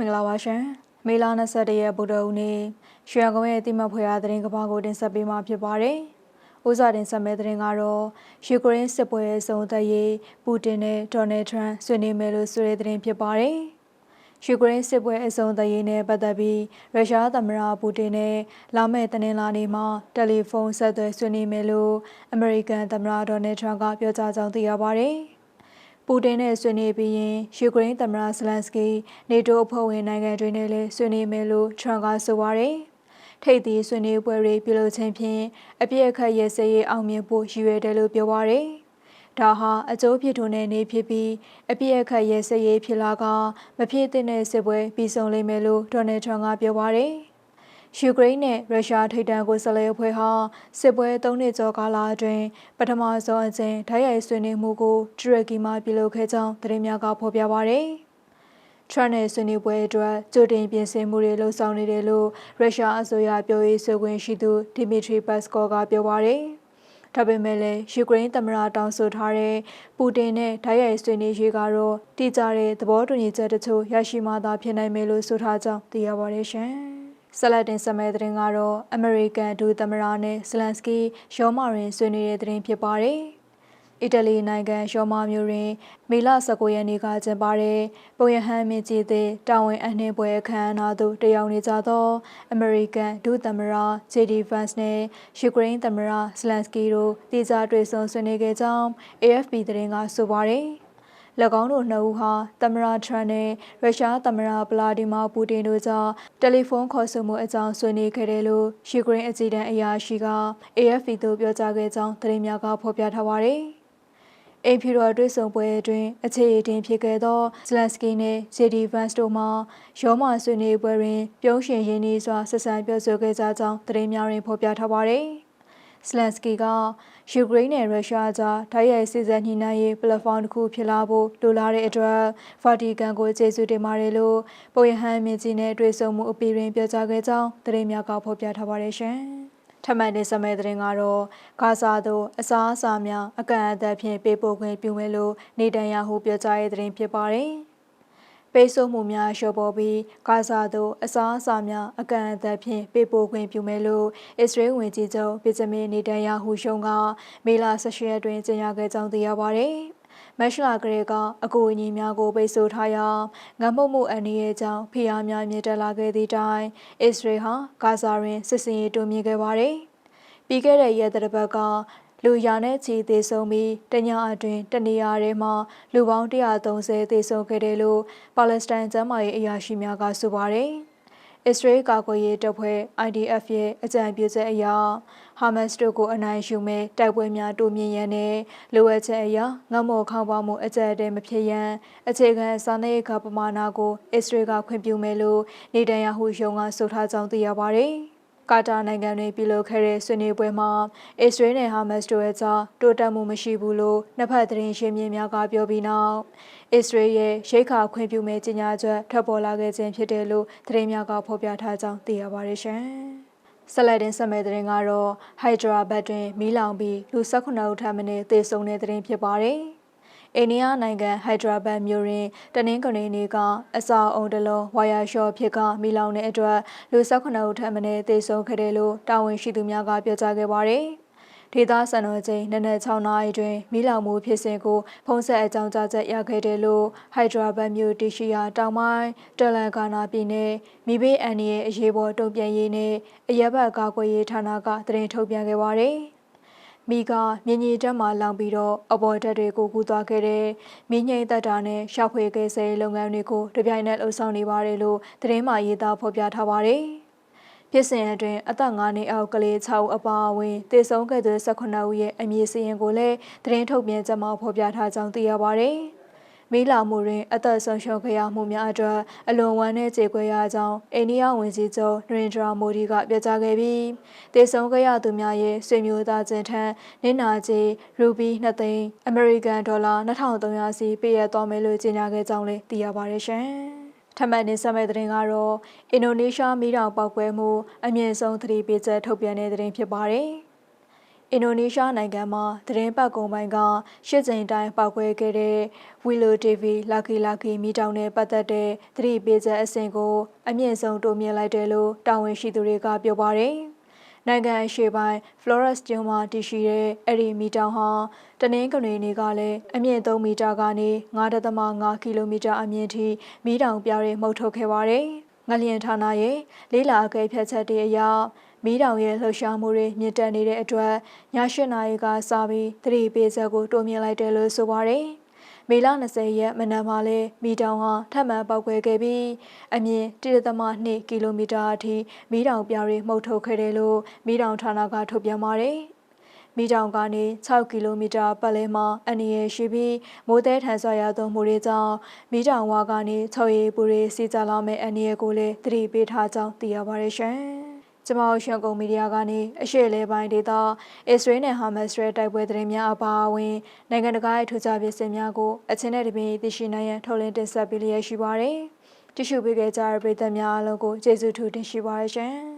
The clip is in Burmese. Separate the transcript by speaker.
Speaker 1: မင်္ဂလာပါရှင်မေလ22ရက်ဗုဒ္ဓဟူးနေ့ရွှေရကုန်းရဲ့တိမတ်ဖွေရသတင်းကဘာကိုတင်ဆက်ပေးမှာဖြစ်ပါတယ်။ဥစားတင်ဆက်မဲ့သတင်းကတော့ယူကရိန်းစစ်ပွဲအဆုံးသတ်ရေးပူတင်နဲ့ဒေါ်နယ်ထရန့်ဆွေးနွေးမယ်လို့ဆိုတဲ့သတင်းဖြစ်ပါတယ်။ယူကရိန်းစစ်ပွဲအဆုံးသတ်ရေးနဲ့ပတ်သက်ပြီးရုရှားသမ္မတပူတင်နဲ့လာမယ့်တနင်္လာနေ့မှာတယ်လီဖုန်းဆက်သွယ်ဆွေးနွေးမယ်လို့အမေရိကန်သမ္မတဒေါ်နယ်ထရန့်ကပြောကြားကြောင်းသိရပါတယ်။ ပူတင်နဲ့ဆွေးနွေးပြီးရင်ယူကရိန်းသမ္မတဇလန်စကီနေတိုးအဖွဲ့ဝင်နိုင်ငံတွေနဲ့လည်းဆွေးနွေးမယ်လို့ထရန့်ကဆိုပါတယ်။ထိပ်သီးဆွေးနွေးပွဲတွေပြုလုပ်ခြင်းဖြင့်အပြည့်အခက်ရဲ့စရေးအောင်မြင်ဖို့ရည်ရွယ်တယ်လို့ပြောပါတယ်။ဒါဟာအကျိုးဖြစ်ထွန်းတဲ့နေ့ဖြစ်ပြီးအပြည့်အခက်ရဲ့စရေးဖြစ်လာကမဖြစ်တဲ့စစ်ပွဲပြီးဆုံးလိမ့်မယ်လို့ဒေါ်နယ်ထရန့်ကပြောပါတယ်။ ယူကရိန်းနဲ့ရုရှားထိပ်တန်းကိုယ်စားလှယ်အဖွဲ့ဟာစစ်ပွဲ၃နှစ်ကျော်ကာလအတွင်းပထမဆုံးအကြိမ်ဓာတ်ရိုက်ဆွေးနွေးမှုကိုတူရကီမှာပြုလုပ်ခဲ့ကြောင်းသတင်းများကဖော်ပြပါရယ်ထရန့်နဲ့ဆွေးနွေးပွဲအတွက်ကြိုတင်ပြင်ဆင်မှုတွေလှုံ့ဆော်နေတယ်လို့ရုရှားအစိုးရပြောရေးဆိုခွင့်ရှိသူဒီမီထရီပတ်စကောကပြောပါရယ်ဒါပေမဲ့လည်းယူကရိန်းသမ္မတတောင်းဆိုထားတဲ့ပူတင်နဲ့ဓာတ်ရိုက်ဆွေးနွေးရေးကတော့တိကျတဲ့သဘောတူညီချက်တချို့ရရှိမှသာဖြစ်နိုင်မယ်လို့ဆိုထားကြောင်းသိရပါတယ်ရှင်။ ဆက်လက်တင်ဆက်မဲ့တဲ့တင်ကတော့အမေရိကန်ဒုသမ္မတနဲ့ဇလန်စကီရောမာရင်ဆွေးနွေးတဲ့တင်ဖြစ်ပါတယ်။အီတလီနိုင်ငံရောမာမြို့တွင်မေလ19ရက်နေ့ကကျင်းပတဲ့ပုံရဟန်းမြင့်ကြီးသည့်တာဝန်အနှင်းပွဲအခမ်းအနားသို့တက်ရောက်နေကြသောအမေရိကန်ဒုသမ္မတဂျေဒီဗန်စ်နှင့်ယူကရိန်းသမ္မတဇလန်စကီတို့တည်ကြားတွေ့ဆုံဆွေးနွေးခဲ့ကြောင်း AFP သတင်းကဆိုပါတယ်။၎ င်းတို့နှစ်ဦးဟာသမ္မတထရန့်နဲ့ရုရှားသမ္မတဗလာဒီမာပူတင်တို့ကြားတယ်လီဖုန်းခေါ်ဆိုမှုအကြောင်းဆွေးနွေးခဲ့တယ်လို့ယူကရိန်းအကြီးတန်းအရာရှိက AFP သို့ပြောကြားခဲ့ကြောင်းသတင်းများကဖော်ပြထားပါတယ်။အိမ်ဖြူတော်တွဲဆုံပွဲအတွင်းအခြေအတင်ဖြစ်ခဲ့သောဇလန်စကီနဲ့ဂျေဒီဗန်စ်တို့မှရောမဆွေးနွေးပွဲတွင် ပြုံးရှင်ရင်းနှီးစွာဆက်ဆံပြောဆိုခဲ့ကြကြောင်းသတင်းများတွင်ဖော်ပြထားပါတယ်။ စလန်စကီကယူကရိန်းနဲ့ရုရှားကြားတိုက်ရိုက်စစ်ဆက်ညှိနှိုင်းရေးပလက်ဖောင်းတစ်ခုဖြစ်လာဖို့လိုလားတဲ့အတွက်ဖာတီကန်ကိုကျေးဇူးတင်ပါတယ်လို့ပုံရဟန်းမြင့်ကြီးနဲ့တွေ့ဆုံမှုအပြီးတွင်ပြောကြားခဲ့ကြောင်းသတင်းများကဖော်ပြထားပါတယ်ရှင်။ထမှန်တဲ့စမဲသတင်းကတော့ဂါဇာသို့အစားအစာများအကန့်အသတ်ဖြင့်ပေးပို့ခွင့်ပြုမယ်လို့နေတန်ယာဟုပြောကြားတဲ့သတင်းဖြစ်ပါတယ်။ ပိတ်ဆို့မှုများလျှော့ပေါ်ပြီးဂါဇာသို့အစားအစာများအကန့်အသတ်ဖြင့်ပေးပို့ခွင့်ပြုမယ်လို့အစ္စရေးဝန်ကြီးချုပ်ဗီဇမင်နေတန်ယာဟူရှုံကမေလ18ရက်တွင်ကြေညာခဲ့ကြောင်းသိရပါဗျ။မက်ရှလာကရေကအကူအညီများကိုပိတ်ဆို့ထားရာငတ်မုတ်မှုအန္တရာယ်ကြောင့်ဖိအားများမြင့်တက်လာခဲ့သည့်တိုင်အစ္စရေးဟာဂါဇာတွင်စစ်စင်ရေးတိုးမြင့်ခဲ့ပါတယ်။ပြီးခဲ့တဲ့ရက်သတ္တပတ်က လူရာနဲ့ချီသေဆုံးပြီးတညအတွင်းတနေရာထဲမှာလူပေါင်း130သေဆုံးခဲ့တယ်လို့ပါလက်စတိုင်းကျန်းမာရေးအရာရှိများကဆိုပါတယ်။အစ္စရေးကာကွယ်ရေးတပ်ဖွဲ့ IDF ရဲ့အကြံပြုချက်အရဟာမတ်စ်တို့ကိုအနိုင်ယူမဲ့တိုက်ပွဲများတိုးမြင့်ရန်နဲ့လိုအပ်ချက်အရငတ်မော်ခေါင်းပါမှုအကြက်တဲမဖြစ်ရန်အခြေခံစာနယ်ခပမာဏကိုအစ္စရေးကခွင့်ပြုမယ်လို့နေတန်ယာဟုယုံကဆိုထားကြောင်းသိရပါတယ်။ ကာတာနိုင်ငံတွင်ပြုလုပ်ခဲ့တဲ့ဆွေးနွေးပွဲမှာအစ္စရေးနဲ့ဟာမတ်စ်တို့ရဲ့ကြားတိုးတက်မှုမရှိဘူးလို့နှစ်ဖက်သတင်းရှင်းမြင်းများကပြောပြီးနောက်အစ္စရေးရဲ့ရိတ်ခါခွင့်ပြုမဲ့ကြေညာချက်ထွက်ပေါ်လာခဲ့ခြင်းဖြစ်တယ်လို့သတင်းများကဖော်ပြထားကြောင်းသိရပါတယ်ရှင်။ဆလဒင်ဆမဲတဲ့ကတော့ဟိုက်ဒရာဘတ်တွင်မီးလောင်ပြီးလူ၁၈ဦးထပ်မံသေဆုံးတဲ့တဲ့ဖြစ်ပါတယ်။ အိန္ဒိယနိုင်ငံဟိုက်ဒရာဘတ်မြို့တွင်တနင်္ဂနွေနေ့ကအစာအုံတလုံးဝါယာရှော့ဖြစ်ကမိလောင်တဲ့အတွက်လူ18ဦးထပ်မံသေဆုံးခဲ့တယ်လို့တာဝန်ရှိသူများကပြောကြားခဲ့ပါတယ်။ဒေသစံတော်ချိန်နနက်6နာရီတွင်မိလောင်မှုဖြစ်စဉ်ကိုဖုံးဆက်အကြောင်းကြားချက်ရခဲ့တယ်လို့ဟိုက်ဒရာဘတ်မြို့တီရှိယာတောင်ပိုင်းတလန်ကာနာပြည်နယ်မိဘေးအန်ဒီရဲ့အရေးပေါ်တုံ့ပြန်ရေးနဲ့အရက်ဘတ်ကာကွယ်ရေးဌာနကသတင်းထုတ်ပြန်ခဲ့ပါတယ်။ မိကမြင်းကြီးတက်မှလောင်ပြီးတော့အပေါ်တက်တွေကိုကူသွားခဲ့တဲ့မြင်းငိမ့်သက်တာနဲ့ရှောက်ဖွေကဲဆဲလုပ်ငန်းတွေကိုတပြိုင်နက်လှုပ်ဆောင်နေပါတယ်လို့သတင်းမှရေးသားဖော်ပြထားပါတယ်။ဖြစ်စဉ်အတွင်းအသက်9နှစ်အောက်ကလေး6ဦးအပါအဝင်တေဆုံးခဲ့သူ18ဦးရဲ့အမည်စရင်ကိုလည်းသတင်းထုတ်ပြန်ကြမှာဖော်ပြထားကြောင်းသိရပါတယ်။ မီးလောင်မှုတွင်အသက်ဆုံးရှုံးခဲ့ရမှုများအတွက်အလွန်ဝမ်းနည်းကြေကွဲရကြောင်းအိန္ဒိယဝန်ကြီးချုပ်နရင်ဒရာမိုဒီကပြောကြားခဲ့ပြီးတေဆုံးခဲ့ရသူများရဲ့ဆွေမျိုးသားချင်းထံနင်နာကြေးရူပီ2သိန်းအမေရိကန်ဒေါ်လာ2300စီပေးရသွားမယ်လို့ကြေညာခဲ့ကြောင်းလည်းသိရပါတယ်ရှင်။ထမန်နေဆက်မဲ့တဲ့ရင်ကတော့အင်ဒိုနီးရှားမီးတောင်ပောက်ကွဲမှုအမြင့်ဆုံးသတိပေးချက်ထုတ်ပြန်တဲ့တဲ့ရင်ဖြစ်ပါတယ်။ အင်ဒိုနီးရှားနိုင်ငံမှာသတင်းပတ်ကုံပိုင်းကရှစ်ကြိမ်တိုင်းပောက်ကွဲခဲ့တဲ့ဝီလိုတီဗီလာကီလာကီမီတောင်နဲ့ပတ်သက်တဲ့သတိပေးချက်အဆင့်ကိုအမြင့်ဆုံးတိုးမြင့်လိုက်တယ်လို့တာဝန်ရှိသူတွေကပြောပါတယ်။နိုင်ငံအရှေ့ပိုင်း Flores ကျွန်းမှာတည်ရှိတဲ့အဲ့ဒီမီတောင်ဟာတနင်္ဂနွေနေ့ကလည်းအမြင့်3မီတာကနေ9.5ကီလိုမီတာအမြင့်ထိမီတောင်ပြားတွေမှုတ်ထုတ်ခဲ့ပါတယ်။ ငလျင်ဌာနရဲ့လေးလာအကဲဖြတ်ချက်တွေအရမီးတောင်ရဲ့လှုပ်ရှားမှုတွေမြင့်တက်နေတဲ့အတွက်ည၈နာရီကစပြီးသတိပေးချက်ကိုတိုးမြင့်လိုက်တယ်လို့ဆိုပါတယ်။မေလ20ရက်မနက်မှာလဲမီတောင်ဟာထပ်မံပောက်ကွဲခဲ့ပြီးအမြင့်1.2ကီလိုမီတာအထိမီးတောင်ပြားတွေမှုတ်ထုတ်ခဲ့တယ်လို့မီးတောင်ဌာနကထုတ်ပြန်ပါတယ်။ မီတောင်ကနေ6ကီလိုမီတာပတ်လည်မှာအနည်းရရှိပြီးမိုးတဲထန်စွာရသောမှုတွေကြောင့်မီတောင်ဝါကနေ6ရီပူတွေစီးကြလာမဲ့အနည်းရကိုလည်းသတိပေးထားကြောင်းသိရပါတယ်ရှင်။ကျမတို့ရှန်ကုန်မီဒီယာကနေအရှေ့အလဲပိုင်းဒေသအစ္စရေးနဲ့ဟာမတ်စ်ရဲ့တိုက်ပွဲသတင်းများအပါအဝင်နိုင်ငံတကာရဲ့ထူးခြားပစ္စည်းများကိုအချင်းနဲ့တပင်းသိရှိနိုင်ရန်ထုတ်လင်းတင်ဆက်ပေးလျက်ရှိပါတယ်။ကြည့်ရှုပေးကြတဲ့ပရိသတ်များအားလုံးကိုကျေးဇူးထူးတင်ရှိပါတယ်ရှင်။